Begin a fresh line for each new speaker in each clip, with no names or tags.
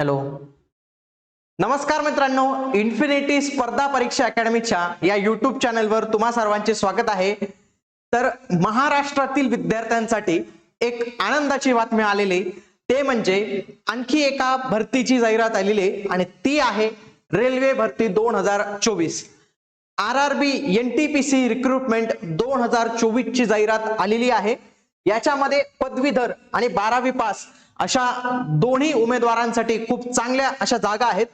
Hello. नमस्कार मित्रांनो infinity स्पर्धा परीक्षा अकॅडमीच्या या युट्यूब चॅनलवर तुम्हा सर्वांचे स्वागत आहे. तर महाराष्ट्रातील विद्यार्थ्यांसाठी एक आनंदाची बातमी आलेली ते म्हणजे आणखी एका भरतीची जाहिरात आलेली आहे आणि ती आहे रेल्वे भरती दोन हजार चोवीस. R R B N T P C recruitment दोन हजार चोवीस ची जाहिरात आलेली आहे. याच्यामध्ये पदवीधर आणि बारावी पास अशा दोन्ही उमेदवारांसाठी खूप चांगल्या अशा जागा आहेत.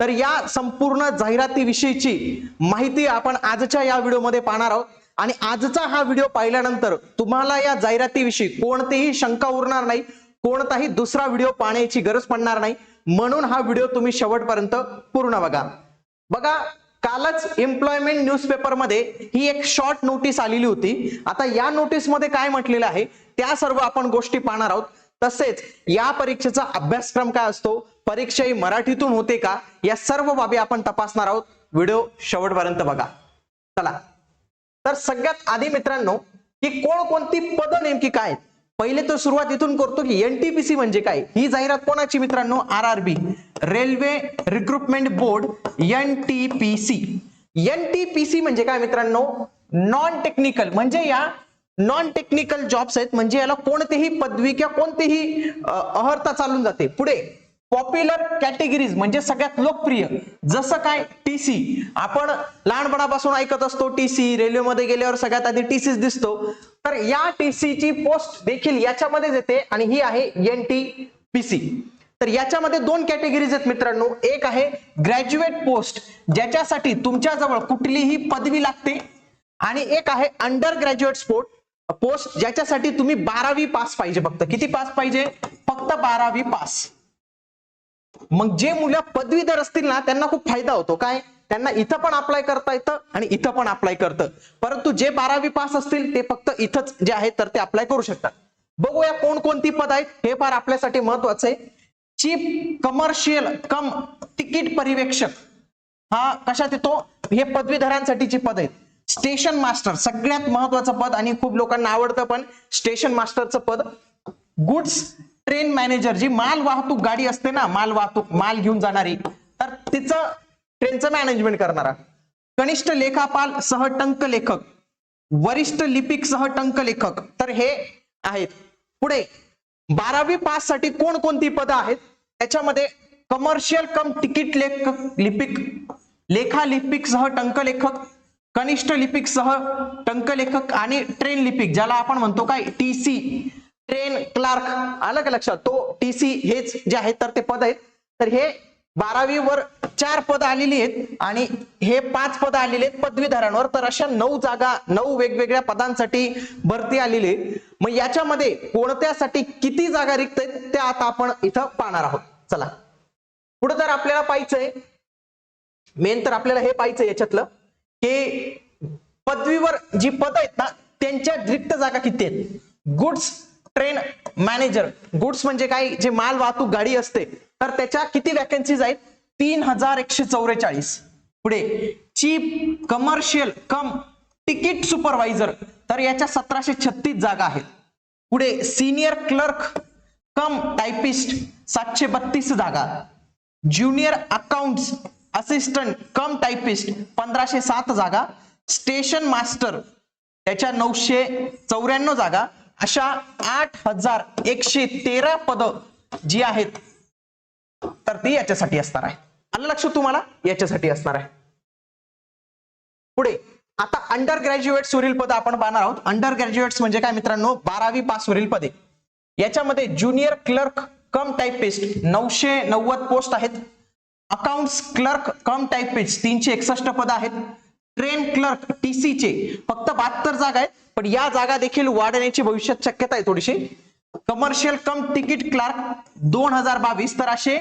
तर या संपूर्ण जाहिरातीविषयीची माहिती आपण आजच्या या व्हिडिओमध्ये पाहणार आहोत. आणि आजचा हा व्हिडिओ पाहिल्यानंतर तुम्हाला या जाहिरातीविषयी कोणतीही शंका उरणार नाही. कोणताही दुसरा व्हिडिओ पाहण्याची गरज पडणार नाही. म्हणून हा व्हिडिओ तुम्ही शेवटपर्यंत पूर्ण बघा. बघा कालच एम्प्लॉयमेंट न्यूजपेपरमध्ये ही एक शॉर्ट नोटीस आलेली होती. आता या नोटीसमध्ये काय म्हटलेलं आहे? त्या सर्व आपण गोष्टी पाहणार आहोत. तसेच या परीक्षेचा अभ्यासक्रम काय असतो? परीक्षा ही मराठीतून होते का? या सर्व बाबी आपण तपासणार आहोत. व्हिडिओ शेवटपर्यंत बघा. चला. तर सगळ्यात आधी मित्रांनो की कोणकोणती पदं नेमकी काय पहिले तर सुरुवात इथून करतो की एनटीपीसी म्हणजे काय? ही जाहिरात कोणाची मित्रांनो? R R B railway recruitment board NTPC NTPC म्हणजे काय मित्रांनो? नॉन टेक्निकल म्हणजे या नॉन टेक्निकल जॉब्स आहेत म्हणजे याला कोणतीही पदवी किंवा कोणतीही अहर्ता चालून जाते. पुढे पॉप्युलर कॅटेगरीज म्हणजे सगळ्यात लोकप्रिय. जसं काय टीसी आपण लहानपणापासून ऐकत असतो टीसी रेल्वेमध्ये गेल्यावर सगळ्यात आधी टीसीच दिसतो. तर या टीसीची पोस्ट देखील याच्यामध्येच येते आणि ही आहे एन टी पीसी तर याच्यामध्ये दोन कॅटेगरीज आहेत मित्रांनो. एक आहे ग्रॅज्युएट पोस्ट ज्याच्यासाठी तुमच्याजवळ कुठलीही पदवी लागते. आणि एक आहे अंडर ग्रॅज्युएट स्पोर्ट पोस्ट ज्याच्यासाठी तुम्ही बारावी पास पाहिजे फक्त. किती पास पाहिजे? फक्त बारावी पास मग जे मुलं पदवीधर असतील ना त्यांना खूप फायदा होतो. काय? त्यांना इथं पण अप्लाय करता येतं आणि इथं पण अप्लाय करतं. परंतु जे बारावी पास असतील ते फक्त इथंच जे आहे तर ते अप्लाय करू शकतात. बघूया कोणकोणती पद आहेत. हे फार आपल्यासाठी महत्वाचं आहे. चीफ कमर्शियल कम तिकीट पर्यवेक्षक हा कशात येतो? हे पदवीधरांसाठीची पद आहेत. स्टेशन मास्टर सगळ्यात महत्वाचं पद आणि खूप लोकांना आवडतं पण स्टेशन मास्टरचं पद गुड्स ट्रेन मॅनेजर जी माल वाहतूक गाडी असते ना माल वाहतूक माल घेऊन जाणारी तर तिचं ट्रेनचं मॅनेजमेंट करणारा. कनिष्ठ लेखापाल सह टंक लेखक वरिष्ठ लिपिक सह टंक लेखक तर हे आहेत. पुढे बारावी पाससाठी कोणकोणती पदं आहेत? त्याच्यामध्ये कमर्शियल कम तिकीट लेखक लिपिक लेखा लिपिक सह टंक लेखक कनिष्ठ लिपिक सह टंक लेखक आणि ट्रेन लिपिक ज्याला आपण म्हणतो काय? टी सी ट्रेन क्लार्क आलं का लक्षात? तो टी सी हेच जे आहेत तर ते पद आहेत. तर हे बारावी वर चार पद आलेली आहेत आणि हे पाच पद आलेली आहेत पदवीधरांवर. तर अशा नऊ जागा नऊ वेगवेगळ्या पदांसाठी भरती आलेली आहे मग याच्यामध्ये कोणत्यासाठी किती जागा रिक्त आहेत त्या आता आपण इथं पाहणार आहोत. चला. पुढे तर आपल्याला पाहायचंय. मेन तर आपल्याला हे पाहायचं याच्यातलं. की पदवीवर जी पद आहेत ना त्यांच्या रिक्त जागा किती आहेत? गुड्स ट्रेन मॅनेजर गुड्स म्हणजे काय? जे माल वाहतूक गाडी असते. तर त्याच्या किती वॅकन्सीज आहेत? तीन हजार एकशे चौवेचाळीस. पुढे chief commercial cum ticket supervisor तर याच्या सतराशे छत्तीस जागा आहेत. पुढे सिनियर क्लर्क कम टायपिस्ट सातशे बत्तीस जागा. Junior accounts assistant cum typist पंधराशे सात जागा. स्टेशन मास्टर त्याच्या नऊशे चौऱ्याण्णव जागा. अशा आठ हजार एकशे तेरा पद जी आहेत तर ती याच्यासाठी असणार आहे. आलं लक्षात तुम्हाला? याच्यासाठी असणार आहे. पुढे आता अंडर ग्रॅज्युएट्स वरील पद आपण पाहणार आहोत. अंडर ग्रॅज्युएट्स म्हणजे काय मित्रांनो? बारावी पास वरील पदे. याच्यामध्ये ज्युनियर क्लर्क कम टाइपिस्ट नऊशे नव्वद पोस्ट आहेत. अकाउंट्स क्लर्क कम टायपिस्ट तीनशे एकसष्ट पद आहेत. ट्रेन क्लर्क टीसी चे. फक्त बहात्तर जागा आहेत पण या जागा देखील वाढण्याची भविष्यात शक्यता आहे थोडीशी. कमर्शियल कम तिकीट क्लार्क दोन हजार बावीस तर असे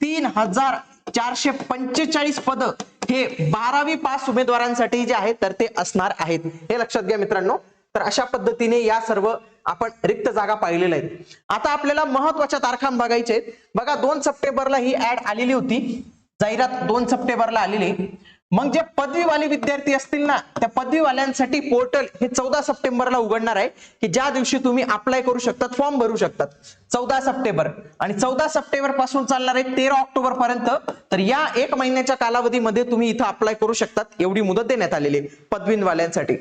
तीन हजार चारशे पंचेचाळीस पद हे बारावी पास उमेदवारांसाठी जे आहेत तर ते असणार आहेत. हे लक्षात घ्या मित्रांनो. तर अशा पद्धतीने या सर्व आपण रिक्त जागा पाहिलेल्या आहेत. आता आपल्याला महत्त्वाच्या तारखा बघायच्या आहेत. बघा दोन सप्टेंबरला ही ऍड आलेली होती. जाहिरात दोन सप्टेंबरला आलेली. मग जे पदवीवाले विद्यार्थी असतील ना त्या पदवीवाल्यांसाठी पोर्टल हे चौदा सप्टेंबरला उघडणार आहे की ज्या दिवशी तुम्ही अप्लाय करू शकतात फॉर्म भरू शकतात. चौदा सप्टेंबर. आणि चौदा सप्टेंबरपासून चालणार आहे तेरा ऑक्टोबर पर्यंत तर या एक महिन्याच्या कालावधीमध्ये तुम्ही इथं अप्लाय करू शकतात. एवढी मुदत देण्यात आलेली आहे पदवीवाल्यांसाठी.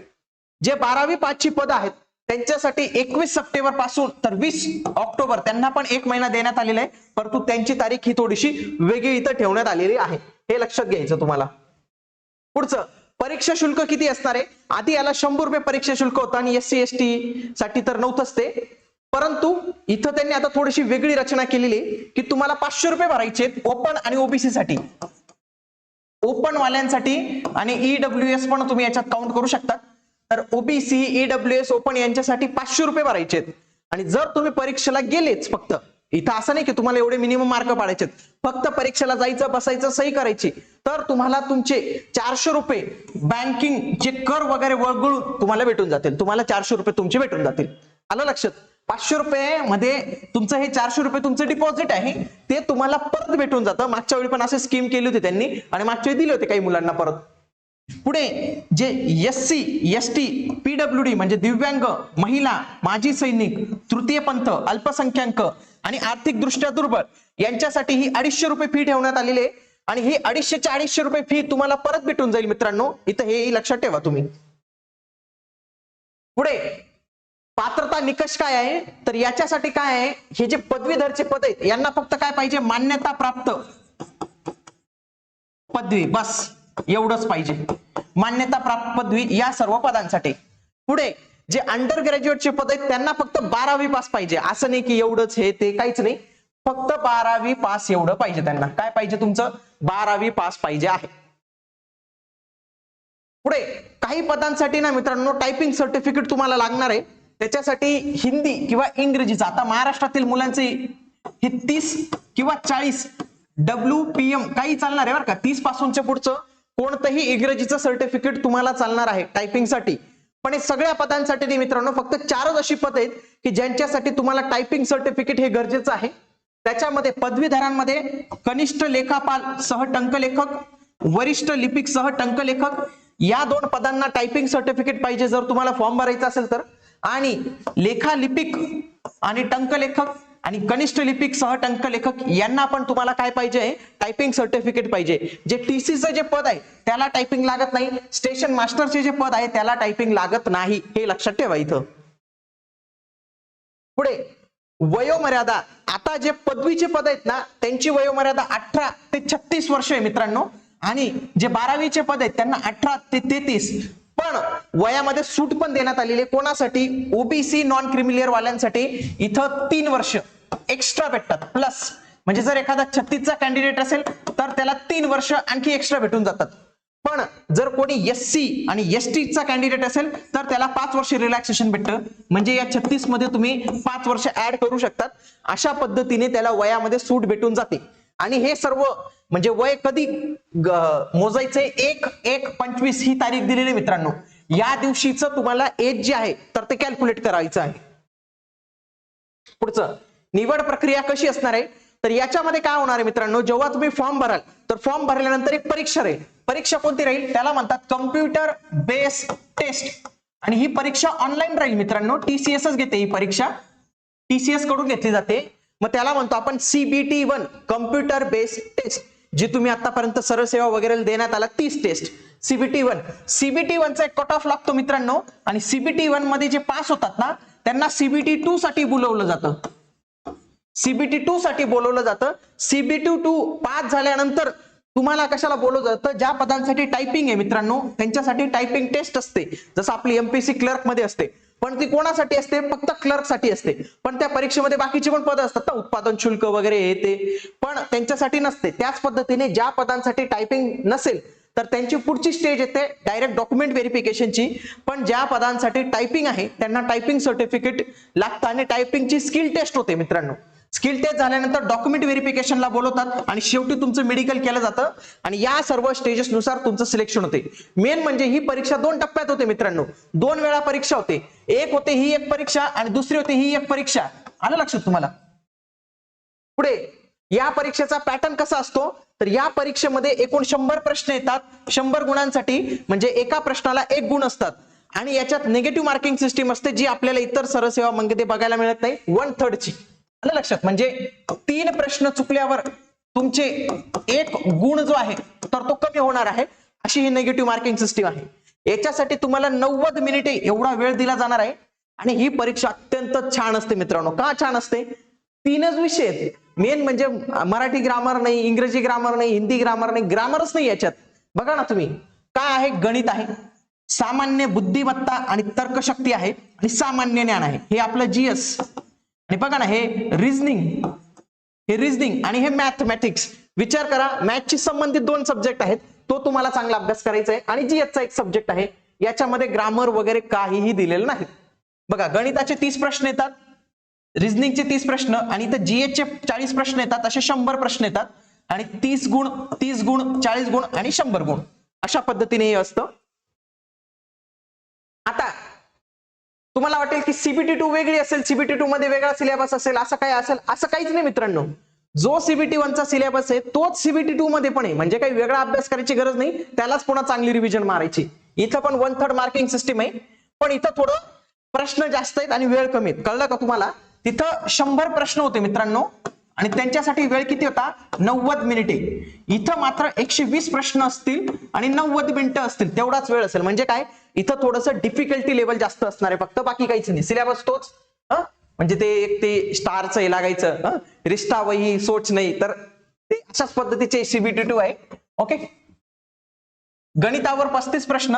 जे बारावी पाचची पद आहेत त्यांच्यासाठी एकवीस सप्टेंबरपासून तर वीस ऑक्टोबर त्यांना पण एक महिना देण्यात आलेला आहे. परंतु त्यांची तारीख ही थोडीशी वेगळी इथं ठेवण्यात आलेली आहे. हे लक्षात घ्यायचं तुम्हाला. पुढचं परीक्षा शुल्क किती असणार आहे? आधी याला शंभर रुपये परीक्षा शुल्क होतं आणि एस सी एस टी साठी तर नव्हतंच ते. परंतु इथं त्यांनी आता थोडीशी वेगळी रचना केलेली आहे की तुम्हाला पाचशे रुपये भरायचे ओपन आणि ओबीसी साठी. ओपन वाल्यांसाठी आणि ईडब्ल्यू एस पण तुम्ही याच्यात काउंट करू शकता. तर ओबीसी ईडब्ल्यू एस ओपन यांच्यासाठी पाचशे रुपये भरायचे आहेत. आणि जर तुम्ही परीक्षेला गेलेच फक्त इथं असं नाही की तुम्हाला एवढे मिनिमम मार्क पाडायचे फक्त परीक्षेला जायचं बसायचं सही करायची तर तुम्हाला तुमचे चारशे रुपये बँकिंग जे कर वगैरे वगळून तुम्हाला भेटून जातील. तुम्हाला चारशे रुपये तुमचे भेटून जातील. आलं लक्षात? पाचशे रुपये मध्ये तुमचं हे चारशे रुपये तुमचं डिपॉझिट आहे. ते तुम्हाला परत भेटून जातं. मागच्या वेळी पण असे स्कीम केली होती त्यांनी आणि मागच्या वेळी दिले होते काही मुलांना परत. पुढे जे S C S T P W D म्हणजे दिव्यांग महिला माजी सैनिक तृतीय पंथ अल्पसंख्याक आणि आर्थिक दृष्ट्या दुर्बल यांच्यासाठी ही अडीचशे रुपये फी ठेवण्यात आलेली आहे. आणि ही अडीचशे अडीचशे रुपये फी तुम्हाला परत भेटून जाईल मित्रांनो. इथं हे लक्षात ठेवा तुम्ही. पुढे पात्रता निकष काय आहे? तर याच्यासाठी काय आहे? हे जे पदवीधरचे पद आहेत यांना फक्त काय पाहिजे? मान्यता प्राप्त. पदवी बस. एवढंच पाहिजे. मान्यता प्राप्त पदवी या सर्व पदांसाठी. पुढे जे अंडर ग्रॅज्युएटचे पद आहेत त्यांना फक्त बारावी पास पाहिजे. असं नाही की एवढंच हे ते काहीच नाही. फक्त बारावी पास एवढं पाहिजे त्यांना. काय पाहिजे तुमचं? बारावी पास पाहिजे आहे. पुढे काही पदांसाठी ना मित्रांनो टायपिंग सर्टिफिकेट तुम्हाला लागणार आहे. त्याच्यासाठी हिंदी किंवा इंग्रजीचा आता महाराष्ट्रातील मुलांचे हे तीस किंवा चाळीस डब्ल्यू पी एम काही चालणार आहे बरं का? तीस पासूनच्या पुढचं कोणतंही इंग्रजीचं सर्टिफिकेट तुम्हाला चालणार आहे टायपिंगसाठी पण हे सगळ्या पदांसाठी नाही मित्रांनो फक्त चारच अशी पद आहेत की ज्यांच्यासाठी तुम्हाला टायपिंग सर्टिफिकेट हे गरजेचं आहे. त्याच्यामध्ये पदवीधरांमध्ये कनिष्ठ लेखापाल सह टंकलेखक वरिष्ठ लिपिक सह टंकलेखक या दोन पदांना टायपिंग सर्टिफिकेट पाहिजे जर तुम्हाला फॉर्म भरायचा असेल तर. आणि लेखालिपिक आणि टंकलेखक आणि कनिष्ठ लिपिक सह टंकलेखक यांना पण तुम्हाला काय पाहिजे? टायपिंग सर्टिफिकेट पाहिजे. जे टीसीचं जे पद आहे त्याला टायपिंग लागत नाही. स्टेशन मास्टरचे जे पद आहे त्याला टायपिंग लागत नाही. हे लक्षात ठेवा इथं. पुढे वयोमर्यादा. आता जे पदवीचे पद आहेत ना त्यांची वयोमर्यादा अठरा ते छत्तीस वर्ष आहे मित्रांनो. आणि जे बारावीचे पद आहेत त्यांना अठरा ते तेहतीस. पण वयामध्ये सूट पण देण्यात आलेली आहे. कोणासाठी? ओबीसी नॉन क्रिमिलियर वाल्यांसाठी इथं तीन वर्ष एक्स्ट्रा भेटतात. प्लस म्हणजे जर एखादा छत्तीसचा कॅन्डिडेट असेल तर त्याला तीन वर्ष आणखी एक्स्ट्रा भेटून जातात. पण जर कोणी एस सी आणि एस टीचा कॅन्डिडेट असेल तर त्याला पाच वर्ष रिलॅक्सेशन भेटतं. म्हणजे या छत्तीसमध्ये तुम्ही पाच वर्ष ऍड करू शकतात. अशा पद्धतीने त्याला वयामध्ये सूट भेटून जाते. आणि हे सर्व म्हणजे वय कधी मोजायचे मोजायचंय एक एक पंचवीस ही तारीख दिलेली मित्रांनो. या दिवशीच तुम्हाला एज जे आहे तर ते कॅल्क्युलेट करायचं आहे. पुढचं निवड प्रक्रिया कशी असणार आहे? तर याच्यामध्ये काय होणार आहे मित्रांनो जेव्हा तुम्ही फॉर्म भराल तर फॉर्म भरल्यानंतर एक परीक्षा राहील. परीक्षा कोणती राहील? त्याला म्हणतात कम्प्युटर बेस टेस्ट आणि ही परीक्षा ऑनलाईन राहील मित्रांनो. टीसीएसच घेते ही परीक्षा. टीसीएसकडून घेतली जाते. मग त्याला म्हणतो आपण CBT one computer base test जी तुम्ही आतापर्यंत सर्व सेवा वगैरे देण्यात आला तीच टेस्ट सीबीटी वन सीबीटी वनचा एक कट ऑफ लागतो मित्रांनो आणि सीबीटी वनमध्ये जे पास होतात ना त्यांना सीबीटी टू साठी बोलवलं जातं. सीबीटी टू साठी बोलवलं जातं. सीबीटी टू पास झाल्यानंतर तुम्हाला कशाला बोलवलं जातं? ज्या पदांसाठी टायपिंग आहे मित्रांनो त्यांच्यासाठी टायपिंग टेस्ट असते. जसं आपली एमपीसी क्लर्कमध्ये असते. पण ती कोणासाठी असते? फक्त क्लर्कसाठी असते. पण त्या परीक्षेमध्ये बाकीचे पण पद असतात ना उत्पादन शुल्क वगैरे हे ते. पण त्यांच्यासाठी नसते. त्याच पद्धतीने ज्या पदांसाठी टायपिंग नसेल तर त्यांची पुढची स्टेज येते डायरेक्ट डॉक्युमेंट व्हेरिफिकेशनची पण ज्या पदांसाठी टायपिंग आहे त्यांना टायपिंग सर्टिफिकेट लागतं आणि टायपिंगची स्किल टेस्ट होते मित्रांनो. स्किल टेस्ट झाल्यानंतर डॉक्युमेंट व्हेरिफिकेशनला बोलवतात आणि शेवटी तुमचं मेडिकल केलं जातं. आणि या सर्व स्टेजेसनुसार तुमचं सिलेक्शन होते. मेन म्हणजे ही परीक्षा दोन टप्प्यात होते मित्रांनो. दोन वेळा परीक्षा होते. एक होते ही एक परीक्षा आणि दुसरी होते ही एक परीक्षा. आलं लक्षात तुम्हाला? पुढे या परीक्षेचा पॅटर्न कसा असतो? तर या परीक्षेमध्ये एकूण शंभर प्रश्न येतात. शंभर गुणांसाठी म्हणजे एका प्रश्नाला एक गुण असतात. आणि याच्यात निगेटिव्ह मार्किंग सिस्टीम असते जी आपल्याला इतर सरसेवा मंगते बघायला मिळत नाही. वन थर्डची आलं लक्षात म्हणजे तीन प्रश्न चुकल्यावर तुमचे एक गुण जो आहे तर तो कमी होणार आहे. अशी ही निगेटिव्ह मार्किंग सिस्टीम आहे. याच्यासाठी तुम्हाला नव्वद मिनिटे एवढा वेळ दिला जाणार आहे. आणि ही परीक्षा अत्यंत छान असते मित्रांनो. का छान असते? तीनच विषय आहेत. मेन म्हणजे मराठी ग्रामर नाही इंग्रजी ग्रामर नाही हिंदी ग्रामर नाही ग्रामरच नाही याच्यात. बघा ना तुम्ही. काय आहे? गणित आहे. सामान्य बुद्धिमत्ता आणि तर्कशक्ती आहे. आणि सामान्य ज्ञान आहे. हे आपलं जीएस आणि बघा ना हे रिझनिंग हे रिझनिंग आणि हे मॅथमॅटिक्स विचार करा मॅथशी संबंधित दोन सब्जेक्ट आहेत. तो तुम्हाला चांगला अभ्यास करायचा आहे आणि जीएसचा एक सब्जेक्ट आहे. याच्यामध्ये ग्रामर वगैरे काहीही दिलेलं नाही. बघा गणिताचे तीस प्रश्न येतात रिझनिंगचे तीस प्रश्न आणि इथं जीएच चे चाळीस प्रश्न येतात असे शंभर प्रश्न येतात. आणि तीस गुण तीस गुण चाळीस गुण आणि शंभर गुण. अशा पद्धतीने हे असतं. आता तुम्हाला वाटेल की सीबीटी टू वेगळी असेल सीबीटी टू मध्ये वेगळा सिलेबस असेल असं काय असेल असं काहीच नाही मित्रांनो. जो सीबीटी वनचा सिलेबस आहे तोच सीबीटी टू मध्ये पण आहे. म्हणजे काही वेगळा अभ्यास करायची गरज नाही त्यालाच पुन्हा चांगली रिव्हिजन मारायची. इथं पण वन थर्ड मार्किंग सिस्टीम आहे. पण इथं थोडं प्रश्न जास्त आहेत आणि वेळ कमी आहेत. कळलं का तुम्हाला? तिथं शंभर प्रश्न होते मित्रांनो. आणि त्यांच्यासाठी वेळ किती होता? नव्वद मिनिटे. इथं मात्र एकशे वीस प्रश्न असतील आणि नव्वद मिनिटं असतील. तेवढाच वेळ असेल. म्हणजे काय? इथं थोडस डिफिकल्टी लेवल जास्त असणार आहे. फक्त बाकी काहीच नाही. सिलेबस तोच. म्हणजे ते एक ते स्टारचं हे लागायचं. रिश्ता वही सोच नाही. तर ते अशाच पद्धतीचे सीबीटी टू आहे. ओके गणितावर पस्तीस प्रश्न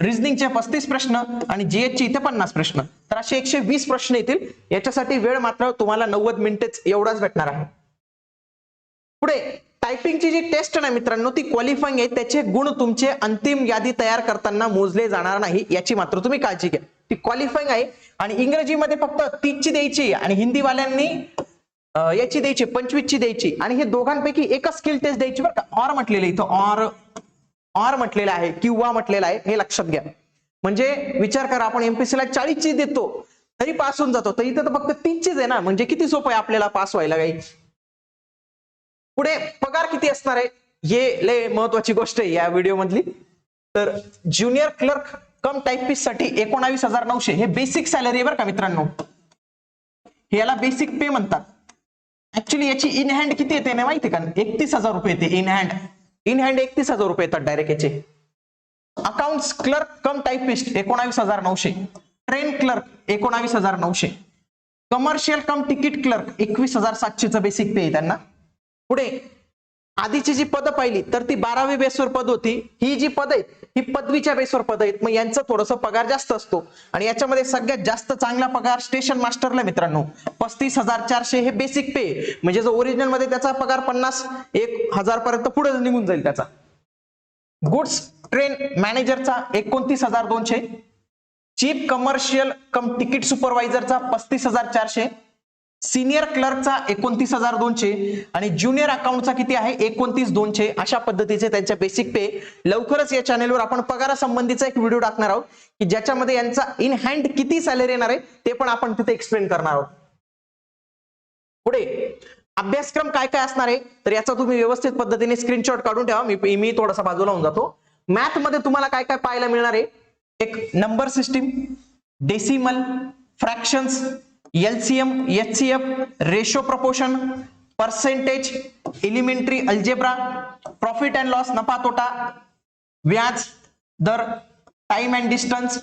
रिझनिंगचे पस्तीस प्रश्न आणि जीएच चे इथे पन्नास प्रश्न. तर असे एकशे वीस प्रश्न येतील. याच्यासाठी वेळ मात्र तुम्हाला नव्वद मिनिटेच एवढाच भेटणार आहे. पुढे. टायपिंगची जी टेस्ट ना मित्रांनो ती क्वालिफाईंग आहे. त्याचे गुण तुमचे अंतिम यादी तयार करताना मोजले जाणार नाही याची मात्र तुम्ही काळजी घ्या. ती क्वालिफाईंग आहे आणि इंग्रजीमध्ये फक्त तीसची द्यायची आणि हिंदीवाल्यांनी याची द्यायची पंचवीसची द्यायची. आणि हे दोघांपैकी एकच स्किल टेस्ट द्यायची बरं का. ऑर म्हटलेलं इथं. ऑर ऑर म्हटलेलं आहे किंवा म्हटलेलं आहे हे लक्षात घ्या. म्हणजे विचार करा आपण एमपीसीला चाळीसची देतो तरी पास होऊन जातो. तर इथं तर फक्त तीसचीच आहे ना. म्हणजे किती सोपं आहे आपल्याला पास व्हायला काही? पुढे पगार किती असणार आहे? हे लय महत्वाची गोष्ट आहे या व्हिडिओ मधली. तर ज्युनियर क्लर्क कम टाइपिस्टसाठी एकोणावीस हजार नऊशे. हे बेसिक सॅलरी आहे बरं का मित्रांनो. हे याला बेसिक पे म्हणतात. ऍक्च्युली याची इन हँड किती येते ना माहिती का? एकतीस हजार रुपये येते इन हँड इन हँड एकतीस हजार रुपये येतात डायरेक्ट याचे. अकाउंट्स क्लर्क कम टाइपिस्ट एकोणावीस हजार नऊशे. ट्रेन क्लर्क एकोणावीस हजार नऊशे. कमर्शियल कम तिकीट क्लर्क एकवीस हजार सातशेचं बेसिक पे आहे त्यांना. पुढे. आधीची जी पदं पाहिली तर ती बारावी बेसवर पद होती. ही जी पद आहेत ही पदवीच्या बेसवर पद आहेत. मग यांचं थोडंसं पगार जास्त असतो. आणि याच्यामध्ये सगळ्यात जास्त चांगला पगार स्टेशन मास्टरला मित्रांनो पस्तीस हजार चारशे हे बेसिक पे म्हणजे जो ओरिजिनलमध्ये त्याचा पगार पन्नास एक हजार पर्यंत पुढे निघून जाईल त्याचा. गुड्स ट्रेन मॅनेजरचा एकोणतीस हजार दोनशे. चीफ कमर्शियल कम तिकीट सुपरवायझरचा पस्तीस हजार चारशे. सिनियर क्लर्कचा एकोणतीस हजार दोनशे आणि ज्युनियर अकाउंटचा किती आहे? एकोणतीस दोनशे. अशा पद्धतीचे त्यांच्या बेसिक पे लवकरच या चॅनेलवर आपण पगारासंबंधीचा एक व्हिडिओ टाकणार आहोत की ज्याच्यामध्ये यांचा इन हँड किती सॅलरी येणार आहे ते पण आपण तिथे एक्सप्लेन करणार आहोत. पुढे अभ्यासक्रम काय काय असणार आहे तर याचा तुम्ही व्यवस्थित पद्धतीने स्क्रीनशॉट काढून ठेवा. मी मी थोडासा बाजूला होऊन जातो. मॅथमध्ये तुम्हाला काय काय पाहायला मिळणार आहे? एक number system decimal fractions LCM HCF ratio proportion percentage elementary algebra profit and loss नफा तोटा व्याज दर time and distance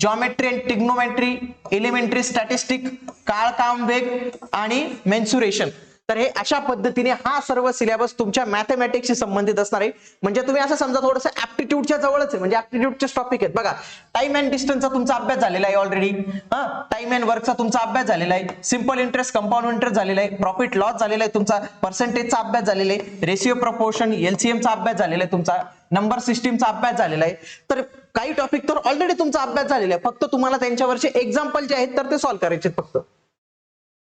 geometry and trigonometry elementary statistic काळ काम वेग आणि मेन्सुरेशन तर हे अशा पद्धतीने हा सर्व सिलेबस तुमच्या मॅथमॅटिक्सशी संबंधित असणार आहे. म्हणजे तुम्ही असं समजा थोडंसं ऍप्टिट्यूडच्या जवळच आहे. म्हणजे ऍप्टिट्यूडचे टॉपिक आहेत. बघा टाइम अँड डिस्टन्सचा तुमचा अभ्यास झालेला आहे ऑलरेडी टाइम अँड वर्कचा तुमचा अभ्यास झालेला आहे. सिंपल इंटरेस्ट कंपाऊंड इंटरेस्ट झालेला आहे. प्रॉफिट लॉस झालेला आहे तुमचा. पर्सेंटेजचा अभ्यास झालेला आहे. रेशिओ प्रपोर्शन एलसीएमचा अभ्यास झालेला आहे तुमचा. नंबर सिस्टीमचा अभ्यास झालेला आहे. तर काही टॉपिक तर ऑलरेडी तुमचा अभ्यास झालेला आहे. फक्त तुम्हाला त्यांच्यावरचे एक्झाम्पल जे आहेत तर ते सॉल्व्ह करायचे आहेत फक्त.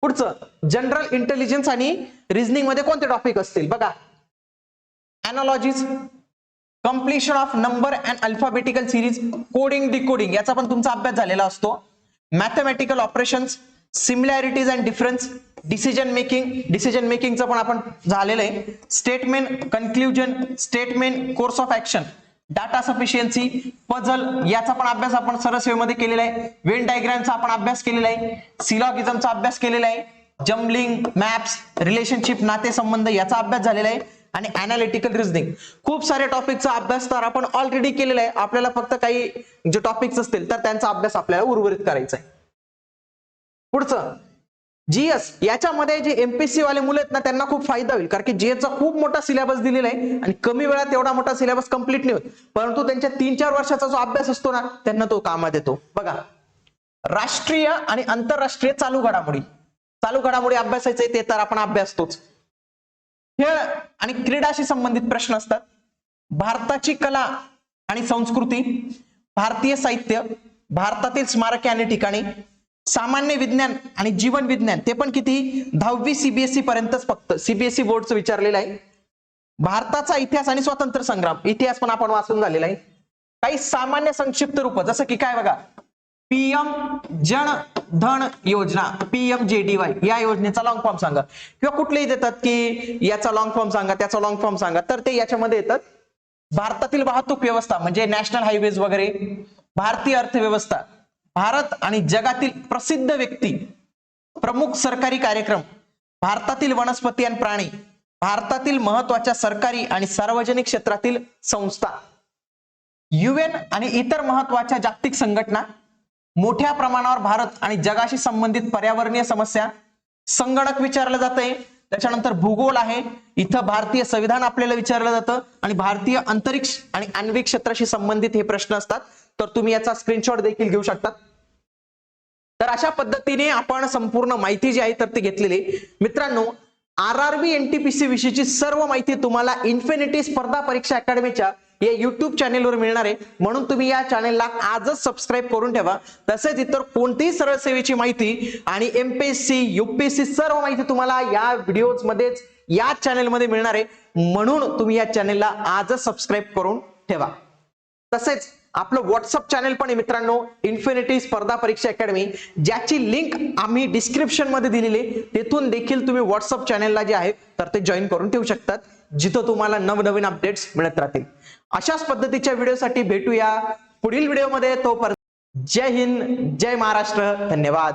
पुढचं जनरल इंटेलिजन्स आणि रिझनिंगमध्ये कोणते टॉपिक असतील? बघा. Analogies completion of number and alphabetical series coding decoding याचा पण तुमचा अभ्यास झालेला असतो. Mathematical operations similarities and difference decision making decision मेकिंगचं पण आपण झालेलं आहे. Statement conclusion statement course of action data sufficiency puzzle याचा पण अभ्यास आपण सरसेवेमध्ये केलेला आहे. वेन डायग्रामचा आपण अभ्यास केलेला आहे. सिलॉगिझमचा अभ्यास केलेला आहे. जम्बलिंग मॅप्स रिलेशनशिप नातेसंबंध याचा अभ्यास झालेला आहे. आणि अनालिटिकल रिझनिंग खूप सारे टॉपिकचा अभ्यास तर आपण ऑलरेडी केलेला आहे. आपल्याला फक्त काही जे टॉपिक्स असतील तर त्यांचा अभ्यास आपल्याला उर्वरित करायचा आहे. पुढचं. जीएस याच्यामध्ये जे एमपीएससी वाले मुलं आहेत ना त्यांना खूप फायदा होईल. कारण की जीएसचा चा खूप मोठा सिलेबस दिलेला आहे आणि कमी वेळात एवढा मोठा सिलेबस कंप्लीट नाही होत. परंतु त्यांच्या तीन चार वर्षाचा जो अभ्यास असतो ना त्यांना तो कामात येतो बघा राष्ट्रीय आणि आंतरराष्ट्रीय चालू घडामोडी. चालू घडामोडी अभ्यासायचे ते तर आपण अभ्यासतोच. खेळ आणि क्रीडाशी संबंधित प्रश्न असतात. भारताची कला आणि संस्कृती भारतीय साहित्य भारतातील स्मारके आणि ठिकाणी सामान्य विज्ञान आणि जीवन विज्ञान ते पण किती? दहावी सीबीएसई पर्यंतच फक्त. सीबीएसई बोर्डचं विचारलेलं आहे. भारताचा इतिहास आणि स्वातंत्र्य संग्राम. इतिहास पण आपण वाचून झालेला आहे. काही सामान्य संक्षिप्त रूप जसं की काय बघा? पीएम जन धन योजना पीएम जे डी वाय या योजनेचा लॉंग फॉर्म सांगा. किंवा कुठलेही देतात की याचा लॉंग फॉर्म सांगा त्याचा लॉंग फॉर्म सांगा तर ते याच्यामध्ये येतात. भारतातील वाहतूक व्यवस्था म्हणजे नॅशनल हायवेज वगैरे भारतीय अर्थव्यवस्था भारत आणि जगातील प्रसिद्ध व्यक्ती प्रमुख सरकारी कार्यक्रम भारतातील वनस्पती आणि प्राणी भारतातील महत्त्वाच्या सरकारी आणि सार्वजनिक क्षेत्रातील संस्था युएन आणि इतर महत्त्वाच्या जागतिक संघटना मोठ्या प्रमाणावर भारत आणि जगाशी संबंधित पर्यावरणीय समस्या संगणक विचारलं जातंय. त्याच्यानंतर भूगोल आहे. इथं भारतीय संविधान आपल्याला विचारलं जातं आणि भारतीय अंतरिक्ष आणि आण्विक क्षेत्राशी संबंधित हे प्रश्न असतात. तर तुम्ही याचा स्क्रीनशॉट देखील घेऊ शकता. तर अशा पद्धतीने आपण संपूर्ण माहिती जी आहे तर ती घेतलेली मित्रांनो आर आर बी एनटीपीसी विषयीची सर्व माहिती तुम्हाला इन्फिनिटी स्पर्धा परीक्षा अकॅडमीच्या या युट्यूब चॅनेलवर मिळणार आहे. म्हणून तुम्ही या चॅनेलला आजच सबस्क्राईब करून ठेवा. तसेच इतर कोणतीही सरळ सेवेची माहिती आणि एमपीएससी युपीएससी सर्व माहिती तुम्हाला या व्हिडिओ मध्येच या चॅनेलमध्ये मिळणार आहे. म्हणून तुम्ही या चॅनेलला आजच सबस्क्राईब करून ठेवा. तसेच आपलं व्हॉट्सअप चॅनेल पण आहे मित्रांनो इन्फिनिटी स्पर्धा परीक्षा अकॅडमी ज्याची लिंक आम्ही डिस्क्रिप्शनमध्ये दिलेली तेथून देखील तुम्ही व्हॉट्सअप चॅनलला जे आहे तर ते जॉईन करून ठेवू शकतात. जिथं तुम्हाला नवनवीन अपडेट्स मिळत राहतील. अशाच पद्धतीच्या व्हिडिओसाठी भेटूया पुढील व्हिडिओमध्ये तोपर्यंत जय हिंद जय महाराष्ट्र. धन्यवाद.